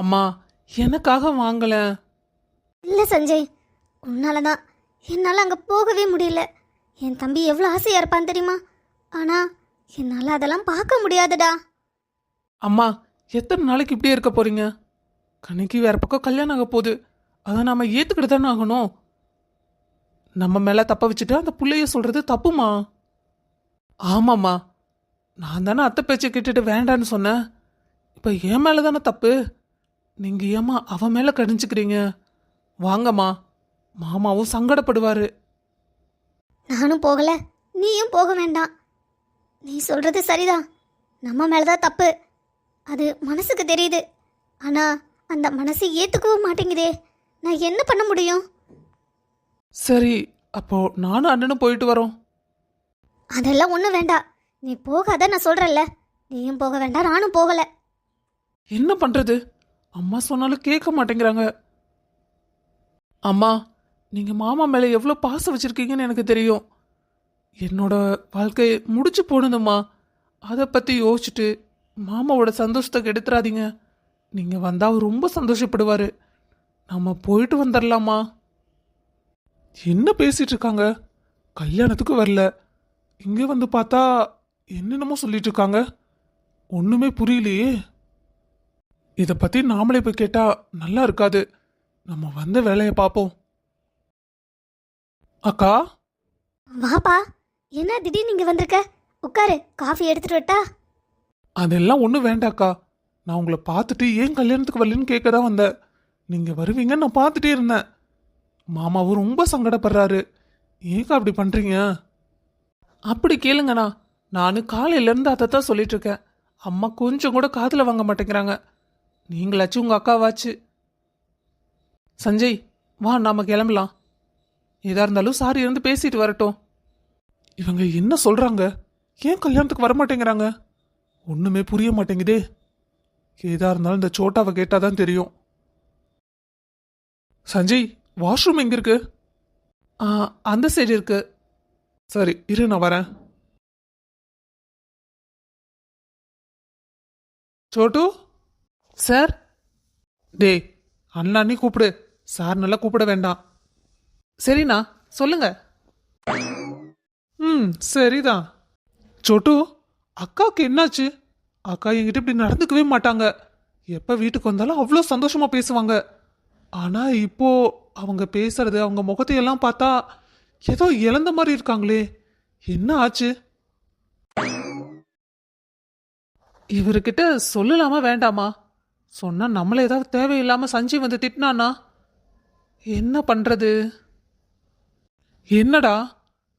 அம்மா எனக்காக வாங்கல. இல்லை சஞ்சய் உன்னால தான் என்னால் அங்கே போகவே முடியல. என் தம்பி எவ்வளோ ஆசையாக இருப்பான் தெரியுமா? ஆனால் என்னால் அதெல்லாம் பார்க்க முடியாதுடா. அம்மா எத்தனை நாளைக்கு இப்படியே இருக்க போறீங்க? கணிக்கு வேற பக்கம் கல்யாணம் ஆக போகுது. அதை நாம ஏத்துக்கிட்டு தானே ஆகணும்? நம்ம மேல தப்ப வச்சுட்டு அந்த புள்ளைய சொல்றது தப்புமா? ஆமாம்மா. நான் தானே அத்தை பேச்சை கேட்டுட்டு வேண்டான்னு சொன்னேன். இப்போ என் மேல தானே தப்பு? நீங்க ஏம்மா அவன் மேல கடிஞ்சுக்கிறீங்க? வாங்கம்மா. மாமாவும் சங்கடப்படுவாரு. நானும் போகல. நீயும் போக வேண்டாம். நீ சொல்றது சரிதான் நம்ம மேலே தான் தப்பு. அது மனசுக்கு தெரியுது. ஆனால் அந்த மனசு ஏற்றுக்கவும் மாட்டேங்குதே. நான் என்ன பண்ண முடியும்? சரி அப்போ நானும் அண்ணனும் போயிட்டு வரோம். அதெல்லாம் ஒன்றும் வேண்டாம். நீ போகாத நான் சொல்கிறல்ல நீயும் போக வேண்டாம் நானும் போகலை. என்ன பண்றது? அம்மா சொன்னாலும் கேட்க மாட்டேங்கிறாங்க. அம்மா நீங்க மாமா மேல எவ்வளோ பாசம் வச்சிருக்கீங்கன்னு எனக்கு தெரியும். என்னோட வாழ்க்கை முடிச்சு போனதும்மா. அதை பத்தி யோசிச்சுட்டு மாமாவோட சந்தோஷத்தை கெடுத்துறாதீங்க. நீங்க வந்தா ரொம்ப சந்தோஷப்படுவாரு. நம்ம போயிட்டு வந்துடலாமா என்ன பேசிட்டு இருக்காங்க? கல்யாணத்துக்கு வரல. இங்கே வந்து பார்த்தா என்னென்னமோ சொல்லிட்டு இருக்காங்க. ஒன்றுமே புரியலையே. இதை பத்தி நாமளே போய் கேட்டா நல்லா இருக்காது. நம்ம வந்த வேலையை பார்ப்போம் அக்கா? வாப்பா என்ன திடீர்னு இங்கே வந்திருக்க? உட்காரு காஃபி எடுத்துட்டு வரட்டா? அதெல்லாம் ஒன்றும் வேண்டாக்கா நான் உங்களை பார்த்துட்டு ஏன் கல்யாணத்துக்கு வரலன்னு கேட்க தான் வந்தேன். நீங்க வருவீங்கன்னு நான் பார்த்துட்டே இருந்தேன். மாமாவும் ரொம்ப சங்கடப்படுறாரு. ஏக்கா அப்படி பண்றீங்க? அப்படி கேளுங்கண்ணா. நானும் காலையில இருந்து அதை தான் சொல்லிட்டு இருக்கேன். அம்மா கொஞ்சம் கூட காதுல வாங்க மாட்டேங்கிறாங்க. நீங்களாச்சும் உங்கள் அக்காவாச்சு. சஞ்சய் வா நாம் கிளம்பலாம். எதா இருந்தாலும் சாரி இருந்து பேசிட்டு வரட்டும். இவங்க என்ன சொல்கிறாங்க ஏன் கல்யாணத்துக்கு வர மாட்டேங்கிறாங்க புரிய மாட்டேங்குதே. ஏதா இருந்தாலும் இந்த சோட்டாவை கேட்டால் தான் தெரியும். சஞ்சய் வாஷ்ரூம் எங்கே இருக்கு? அந்த சைடு இருக்கு. சரி இரு நான் வரேன். சோட்டு? சார்? டேய் அண்ணா நீ கூப்பிடு. சார் நல்லா கூப்பிட வேண்டாம். சரிண்ணா சொல்லுங்க. ம் சரிதான். சோட்டு அக்காவுக்கு என்னாச்சு? அக்கா என்கிட்ட இப்படி நடந்துக்கவே மாட்டாங்க. எப்போ வீட்டுக்கு வந்தாலும் அவ்வளோ சந்தோஷமா பேசுவாங்க. ஆனா இப்போ அவங்க பேசுறது அவங்க முகத்தையெல்லாம் பார்த்தா ஏதோ இழந்த மாதிரி இருக்காங்களே. என்ன ஆச்சு? இவர்கிட்ட சொல்லலாமா வேண்டாமா? சொன்னால் நம்மளை ஏதாவது தேவையில்லாமல் சஞ்சீவ் வந்து திட்டினானா? என்ன பண்ணுறது என்னடா?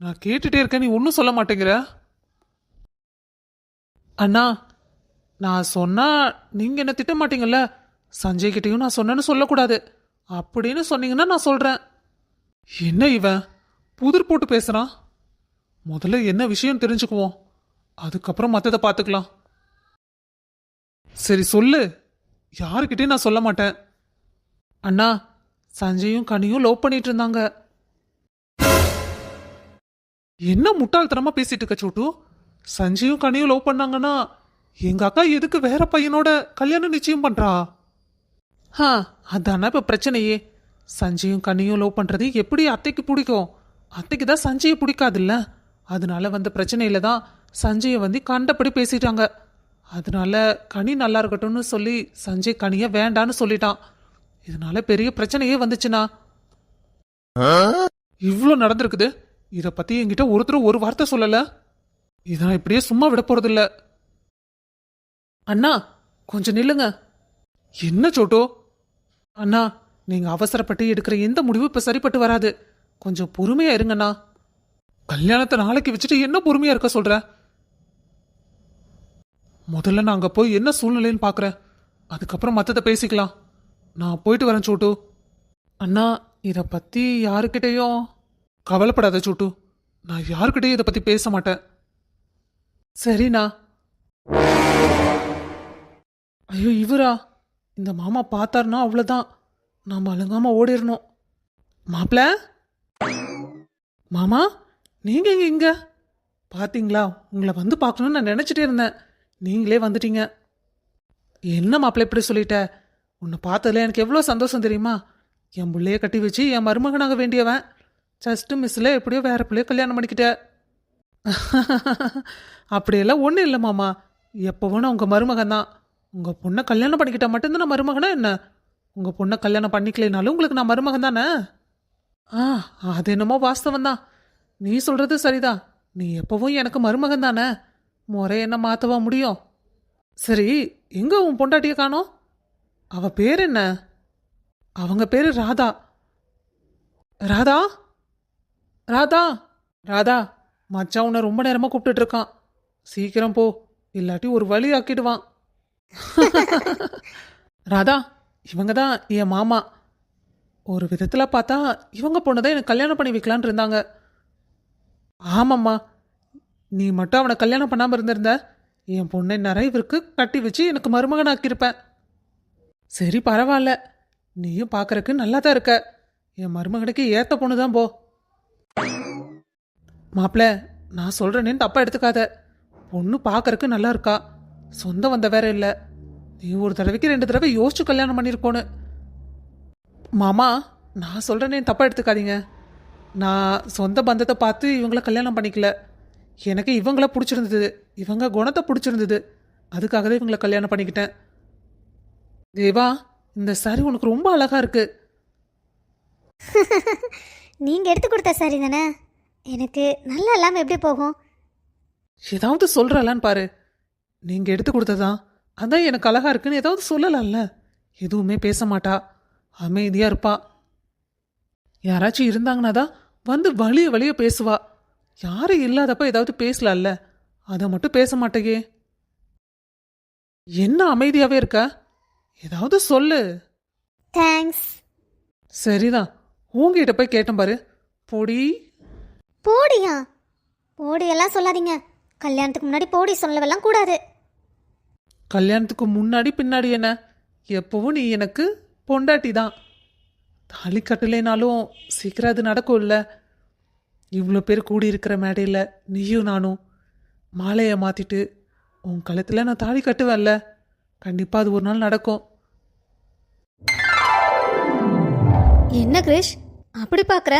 நான் கேட்டுட்டே இருக்கேன் நீ ஒன்றும் சொல்ல மாட்டேங்கிற? அண்ணா நான் சொன்னால் நீங்கள் என்ன திட்ட மாட்டீங்கல்ல? சஞ்சய் கிட்டயும் நான் சொன்னேன்னு சொல்லக்கூடாது. அப்படின்னு சொன்னீங்கன்னா நான் சொல்கிறேன் என்ன இவன் புதிர் போட்டு பேசுகிறான் முதல்ல என்ன விஷயம் தெரிஞ்சுக்குவோம். அதுக்கப்புறம் மற்றதை பார்த்துக்கலாம். சரி சொல்லு. யாருக்கிட்டே நான் சொல்ல மாட்டேன். அண்ணா சஞ்சயும் கனியும் லவ் பண்ணிட்டு இருந்தாங்க. என்ன முட்டாள்தனமா பேசிட்டு இருக்க சோட்டு? சஞ்சயும் கனியும் லவ் பண்ணாங்கன்னா எங்க அக்கா எதுக்கு வேற பையனோட கல்யாணம் நிச்சயம் பண்றா? ஹா அதானா இப்ப பிரச்சனையே. சஞ்சயும் கனியும் லவ் பண்றது எப்படி அத்தைக்கு பிடிக்கும்? அத்தைக்கு தான் சஞ்சயை பிடிக்காதுல்ல? அதனால வந்த பிரச்சனையில தான் சஞ்சயை வந்து கண்டபடி பேசிட்டாங்க. அதனால கனி நல்லா இருக்கட்டும்னு சொல்லி சஞ்சய் கனிய வேண்டான்னு சொல்லிட்டான். இதனால பெரிய பிரச்சனையே வந்துச்சுண்ணா. இவ்வளோ நடந்திருக்குது. இதை பத்தி என்கிட்ட ஒருத்தர் ஒரு வார்த்தை சொல்லல. இதான் இப்படியே சும்மா விட போறதில்ல. அண்ணா கொஞ்சம் நில்லுங்க. என்ன சோட்டோ? அண்ணா நீங்க அவசரப்பட்டு எடுக்கிற எந்த முடிவும் இப்ப சரிப்பட்டு வராது. கொஞ்சம் பொறுமையா இருங்கண்ணா. கல்யாணத்தை நாளைக்கு வச்சுட்டு என்ன பொறுமையா இருக்க சொல்கிறேன் முதல்ல நான் அங்கே போய் என்ன சூழ்நிலைன்னு பார்க்குறேன் அதுக்கப்புறம் மற்றதை பேசிக்கலாம். நான் போயிட்டு வரேன் சூட்டு. அண்ணா இதை பற்றி யாருக்கிட்டேயும் கவலைப்படாத சூட்டு. நான் யாருக்கிட்டையும் இதை பற்றி பேச மாட்டேன். சரிண்ணா. ஐயோ இவரா? இந்த மாமா பார்த்தாருன்னா அவ்வளோதான் நாம் அழுங்காமல் ஓடிடணும் மாப்பிள்ள மாமா நீங்கள் இங்கே இங்கே? பாத்தீங்களா? உங்களை வந்து பார்க்கணுன்னு நான் நினச்சிட்டே இருந்தேன். நீங்களே வந்துட்டீங்க. என்ன மாப்பிள்ள இப்படி சொல்லிட்ட? உன்னை பார்த்ததுல எனக்கு எவ்வளோ சந்தோஷம் தெரியுமா? என் பிள்ளைய கட்டி வச்சு என் மருமகனாக வேண்டியவன். ஜஸ்ட்டு மிஸ்ஸில் எப்படியோ வேற பிள்ளைய கல்யாணம் பண்ணிக்கிட்ட. அப்படியெல்லாம் ஒன்றும் இல்லை மாமா. எப்போவும் நான் உங்கள் மருமகன் தான். உங்கள் பொண்ணை கல்யாணம் பண்ணிக்கிட்டால் மட்டும்தான் நான் மருமகனா என்ன? உங்கள் பொண்ணை கல்யாணம் பண்ணிக்கலைனாலும் உங்களுக்கு நான் மருமகன் தானே? ஆ அது என்னமோ வாஸ்தவம் தான். நீ சொல்கிறது சரிதான். நீ எப்போவும் எனக்கு மருமகன் தானே. முறை என்ன மாற்றவா முடியும்? சரி எங்கே உன் பொண்டாட்டியை காணோம்? அவள் பேர் என்ன? அவங்க பேர் ராதா. ராதா? ராதா? ராதா மச்சான் உன்னை ரொம்ப நேரமாக கூப்பிட்டுட்டு இருக்கான். சீக்கிரம் போ இல்லாட்டி ஒரு வழி ஆக்கிடுவான். ராதா இவங்க தான் என் மாமா. ஒரு விதத்தில் பார்த்தா இவங்க பொண்ணு தான் எனக்கு கல்யாணம் பண்ணி வைக்கலான் இருந்தாங்க. ஆமாம்மா நீ மட்டும் அவனை கல்யாணம் பண்ணாமல் இருந்திருந்த. என் பொண்ணை நிறையவிற்கு கட்டி வச்சு எனக்கு மருமகனாக்கியிருப்பேன் சரி பரவாயில்ல. நீயும் பார்க்கறக்கு நல்லா தான் இருக்க. என் மருமகனுக்கு ஏத்த பொண்ணு தான் போ. மாப்பிள்ள நான் சொல்கிறேனேன்னு தப்பாக எடுத்துக்காத. பொண்ணு பார்க்கறக்கு நல்லா இருக்கா? சொந்தம் வந்த வேற இல்லை. நீ ஒரு தடவைக்கு ரெண்டு தடவை யோசிச்சு கல்யாணம் பண்ணியிருக்கோன்னு மாமா நான் சொல்கிறேன்னு தப்பாக எடுத்துக்காதீங்க. நான் சொந்த பந்தத்தை பார்த்து இவங்கள கல்யாணம் பண்ணிக்கல. எனக்கு இவங்கள பிடிச்சிருந்தது. இவங்க குணத்தை பிடிச்சிருந்தது. அதுக்காக தான் இவங்கள கல்யாணம் பண்ணிக்கிட்டேன். தேவா இந்த சாரி உனக்கு ரொம்ப அழகா இருக்கு. நீங்கள் எடுத்து கொடுத்த சரி தானே? எனக்கு நல்லா இல்லாமல் எப்படி போகும்? ஏதாவது சொல்றலான்னு பாரு. நீங்க எடுத்து கொடுத்ததா? அதான் எனக்கு அழகா இருக்குன்னு ஏதாவது சொல்லலாம்ல. எதுவுமே பேச மாட்டா. அமைதியா இருப்பா. யாராச்சும் இருந்தாங்கன்னா தான் வந்து வழிய வழிய பேசுவா. யாரும் இல்லாதப்ப ஏதாவது பேசலாம்ல? அதை மட்டும் பேச மாட்டேயே. என்ன அமைதியாவே இருக்க? ஏதாவது சொல்லு. தேங்க்ஸ். சரிதான். உங்ககிட்ட போய் கேட்டேன் பாரு. பொடி. போடியா? போடியெல்லாம் சொல்லாதீங்க. கல்யாணத்துக்கு முன்னாடி போடி சொல்லவெல்லாம் கூடாது. கல்யாணத்துக்கு முன்னாடி பின்னாடி என்ன? எப்பவும் நீ எனக்கு பொண்டாட்டி தான் தாலி கட்டலைனாலும் சீக்கிரம் அது நடக்கும்ல. இவ்வளோ பேர் கூடி இருக்கிற மேடையில் நீயும் நானும் மாலையை மாற்றிட்டு உன் கழுத்தில் நான் தாலி கட்டுவேன்ல. கண்டிப்பாக அது ஒரு நாள் நடக்கும். என்ன கிரிஷ்? அப்படி பார்க்குற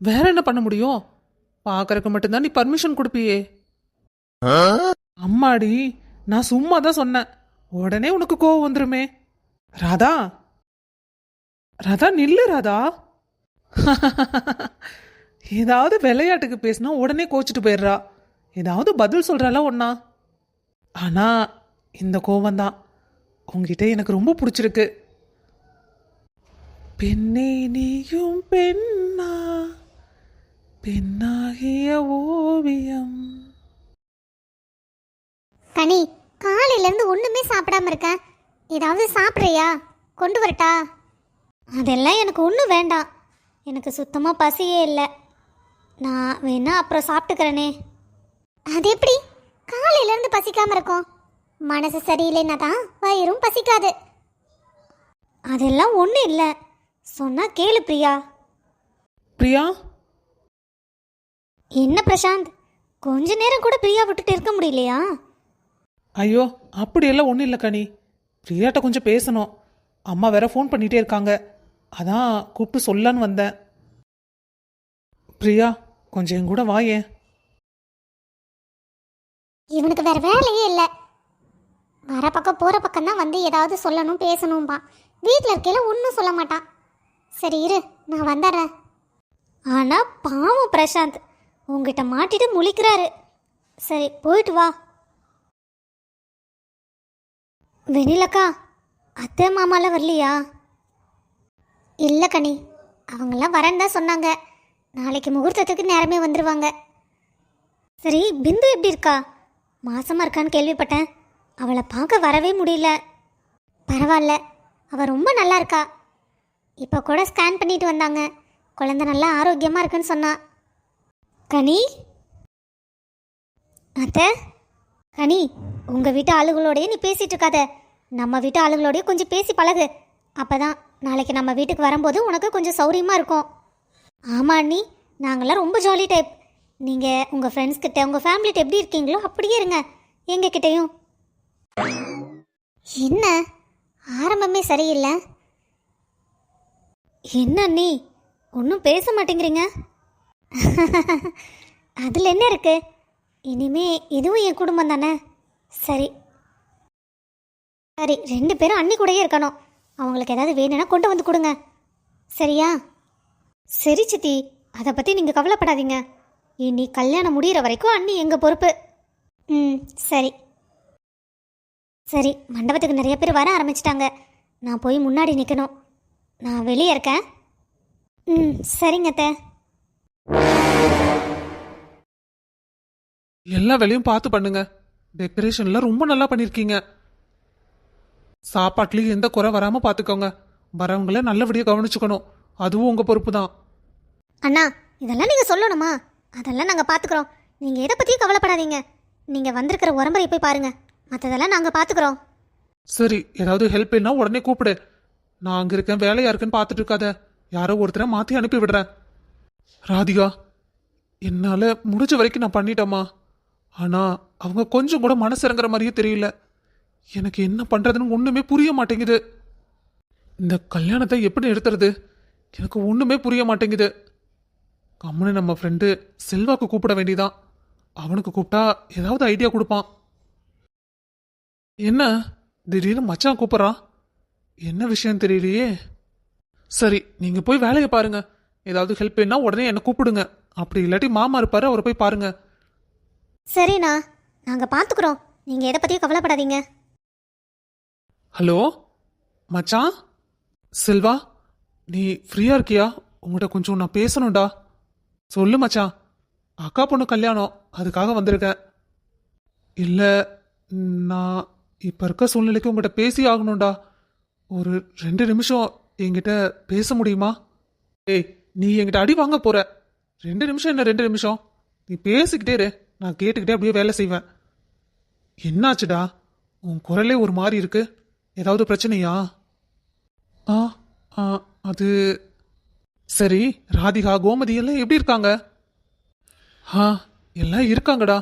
வேற என்ன பண்ண முடியும்? பார்க்கறக்கு மட்டும்தான் நீ பர்மிஷன் கொடுப்பியே. அம்மாடி நான் சும்மா தான் சொன்னேன். உடனே உனக்கு கோவம் வந்துருமே. ராதா. ராதா நில்லு ராதா. ஏதாவது விளையாட்டுக்கு பேசினா உடனே கோச்சிட்டு போயிடுறா. ஏதாவது பதில் சொல்கிறாளா ஒன்றா ஆனால் இந்த கோபந்தான் உங்ககிட்ட எனக்கு ரொம்ப பிடிச்சிருக்கு. பெண்ணே நீயும் பெண்ணா? பெண்ணாகிய ஓவியம். கனி காலையிலேருந்து ஒன்றுமே சாப்பிடாம இருக்கேன் ஏதாவது சாப்பிட்றியா? கொண்டு வரட்டா? அதெல்லாம் எனக்கு ஒன்றும் வேண்டாம். எனக்கு சுத்தமாக பசியே இல்லை. நான் வேணா அப்புறம் சாப்பிட்டுக்கிறேனே. அது எப்படி? காலையிலேருந்து பசிக்காம இருக்கும். மனசு சரியில்லைன்னா தான் வயிறும் பசிக்காது. அதெல்லாம் ஒன்றும் இல்லை. சொன்னா கேளு பிரியா. பிரியா? என்ன பிரசாந்த்? கொஞ்ச நேரம் கூட பிரியா விட்டுட்டு இருக்க முடியலையா? ஐயோ அப்படியெல்லாம் ஒன்றும் இல்லை கனி. பிரியாட்ட கொஞ்சம் பேசணும். அம்மா வேற ஃபோன் பண்ணிகிட்டே இருக்காங்க. அதான் கூப்பிட்டு சொல்லான்னு வந்தேன். பிரியா கொஞ்சம் என் கூட வாயே. இவனுக்கு வேற வேலையே இல்லை. வர பக்கம் போகிற பக்கம் தான் வந்து ஏதாவது சொல்லணும் பேசணும்பா. வீட்டில் இருக்கையில ஒன்றும் சொல்ல மாட்டான். சரி இரு நான் வந்துடுறேன். ஆனால் பாவம் பிரசாந்த். உங்ககிட்ட மாட்டிட்டு முழிக்கிறாரு. சரி போயிட்டு வா. வெனிலக்கா அத்தை மாமாலாம் வரலையா? இல்லை கனி. அவங்கெல்லாம் வரேன்னு தான் சொன்னாங்க. நாளைக்கு முகூர்த்தத்துக்கு நேரமே வந்துடுவாங்க சரி பிந்து எப்படி இருக்கா? மாசமாக இருக்கான்னு கேள்விப்பட்டேன். அவளை பார்க்க வரவே முடியல. பரவாயில்ல. அவள் ரொம்ப நல்லா இருக்கா. இப்போ கூட ஸ்கேன் பண்ணிட்டு வந்தாங்க. குழந்தை நல்லா ஆரோக்கியமாக இருக்குன்னு சொன்னா. கனி? அத்தை? கனி உங்கள் வீட்டு ஆளுகளோடய நீ பேசிகிட்டு இருக்காத. நம்ம வீட்டு ஆளுகளோடய கொஞ்சம் பேசி பழகு. அப்போ தான் நாளைக்கு நம்ம வீட்டுக்கு வரும்போது உனக்கு கொஞ்சம் சௌரியமாக இருக்கும். ஆமா அண்ணி. நாங்களாம் ரொம்ப ஜாலி டைப் நீங்கள் உங்கள் ஃப்ரெண்ட்ஸ் கிட்ட உங்கள் ஃபேமிலிட்ட எப்படி இருக்கீங்களோ அப்படியே இருங்க. எங்ககிட்டயும். என்ன? ஆரம்பமே சரியில்லை. என்ன அண்ணி? ஒன்றும் பேச மாட்டேங்கிறீங்க? அதில் என்ன இருக்கு? இனிமே இதுவும் என் குடும்பம் தானே? சரி. சரி ரெண்டு பேரும் அண்ணி கூடயே இருக்கணும். அவங்களுக்கு ஏதாவது வேணும்னா கொண்டு வந்து கொடுங்க. சரியா? சரி சித்தி. அதை பற்றி நீங்கள் கவலைப்படாதீங்க. இனி கல்யாணம் முடிகிற வரைக்கும் அண்ணி எங்கள் பொறுப்பு? ம் சரி. சரி மண்டபத்துக்கு நிறைய பேர் வர ஆரம்பிச்சிட்டாங்க. நான் போய் முன்னாடி நிற்கணும் நான் வெளியே இருக்கேன். ம் சரிங்க அத்தை. எல்லா வேலையும் பார்த்து பண்ணுங்க. டெக்கரேஷன்லாம் ரொம்ப நல்லா பண்ணியிருக்கீங்க சாப்பாட்டுலயும் எந்த குறை வராம பாத்துக்கோங்க. வரவங்கள நல்லபடியா கவனிச்சுக்கணும். அதுவும் உங்க பொறுப்பு தான் அண்ணா இதெல்லாம் நீங்கள் சொல்லணுமா? அதெல்லாம் நாங்கள் பார்த்துக்குறோம் நீங்கள் எதை பற்றியும் கவலைப்படாதீங்க. நீங்கள் வந்திருக்கிற உரம்பரை போய் பாருங்கள் மற்றதெல்லாம் நாங்கள் பார்த்துக்குறோம் சரி ஏதாவது ஹெல்ப் வேணா உடனே கூப்பிடு. நான் அங்க இருக்கேன் வேலையா இருக்குன்னு பார்த்துட்டு இருக்காத. யாரோ ஒருத்தரை மாத்தி அனுப்பி விடுறேன். ராதிகா என்னால முடிஞ்ச வரைக்கும் நான் பண்ணிட்டேம்மா. ஆனா அவங்க கொஞ்சம் கூட மனசு இறங்குற மாதிரியே தெரியல. எனக்கு என்ன பண்ணுறதுன்னு ஒன்றுமே புரிய மாட்டேங்குது. இந்த கல்யாணத்தை எப்படி நிறுத்துறது? எனக்கு ஒன்றுமே புரிய மாட்டேங்குது. கம்முன்னு நம்ம ஃப்ரெண்டு செல்வாக்கு கூப்பிட வேண்டியதான் அவனுக்கு கூப்பிட்டா ஏதாவது ஐடியா கொடுப்பான். என்ன? திடீர்னு மச்சான் கூப்பிட்றான். என்ன விஷயம் தெரியலையே. சரி நீங்கள் போய் வேலையை பாருங்க. ஏதாவது ஹெல்ப் வேணா உடனே என்னை கூப்பிடுங்க. அப்படி இல்லாட்டி மாமா இருப்பாரு அவரை போய் பாருங்க. சரிண்ணா நாங்கள் பார்த்துக்குறோம் நீங்கள் எதை பற்றியும் கவலைப்படாதீங்க. ஹலோ? மச்சான்? செல்வா நீ ஃப்ரீயா இருக்கியா? உங்கள்கிட்ட கொஞ்சம் நான் பேசணும்டா. சொல்லு மச்சான். அக்கா பொண்ணு கல்யாணம் அதுக்காக வந்திருக்கேன். இல்லை நான் இப்போ இருக்க சூழ்நிலைக்கு உங்கள்கிட்ட பேசி ஆகணும்டா. ஒரு ரெண்டு நிமிஷம் என்கிட்ட பேச முடியுமா? ஏய் நீ என்கிட்ட அடி வாங்க போற. ரெண்டு நிமிஷம் என்ன ரெண்டு நிமிஷம்? நீ பேசிக்கிட்டே இரு. நான் கேட்டுக்கிட்டே அப்படியே வேலை செய்வேன். என்னாச்சுடா? உன் குரலே ஒரு மாதிரி இருக்குது ஏதாவது பிரச்சனையா? ஆ ஆ அது சரி ராதிகா கோமதி எல்லாம் எப்படி இருக்காங்க? ஆ எல்லாம் இருக்காங்கடா.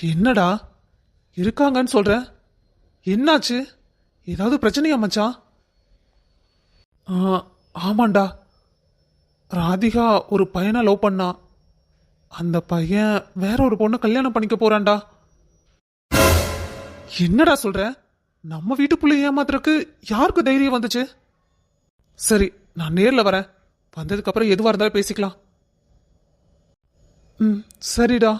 என்னடா? இருக்காங்கன்னு சொல்கிறேன் என்னாச்சு? ஏதாவது பிரச்சனையா மச்சான் ஆ ஆமாண்டா. ராதிகா ஒரு பையனை லவ் பண்ணா. அந்த பையன் வேற ஒரு பொண்ணை கல்யாணம் பண்ணிக்க போறான்டா. என்னடா சொல்ற? நம்ம வீட்டுக்குள்ள ஏமாத்துறதுக்கு யாருக்கு தைரியம் வந்துச்சு? சரி நான் நேர்ல வரேன். வந்ததுக்கு அப்புறம் எதுவா இருந்தாலும் பேசிக்கலாம். ம் சரிடா.